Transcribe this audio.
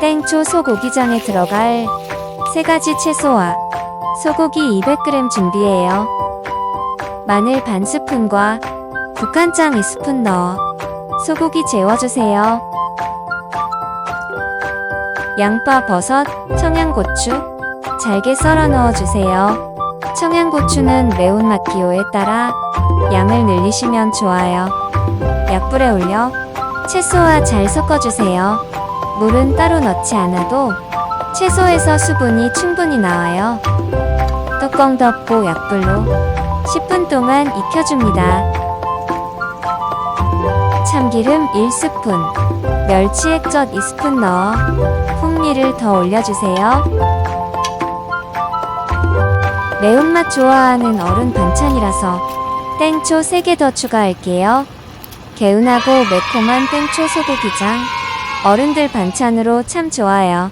땡초 소고기장에 들어갈 세 가지 채소와 소고기 200g 준비해요. 마늘 반 스푼과 국간장 2스푼 넣어 소고기 재워주세요. 양파, 버섯, 청양고추 잘게 썰어 넣어주세요. 청양고추는 매운맛 기호에 따라 양을 늘리시면 좋아요. 약불에 올려 채소와 잘 섞어주세요. 물은 따로 넣지 않아도 채소에서 수분이 충분히 나와요. 뚜껑 덮고 약불로 10분 동안 익혀줍니다. 참기름 1스푼, 멸치 액젓 2스푼 넣어 풍미를 더 올려주세요. 매운맛 좋아하는 어른 반찬이라서 땡초 3개 더 추가할게요. 개운하고 매콤한 땡초 소고기장. 어른들 반찬으로 참 좋아요.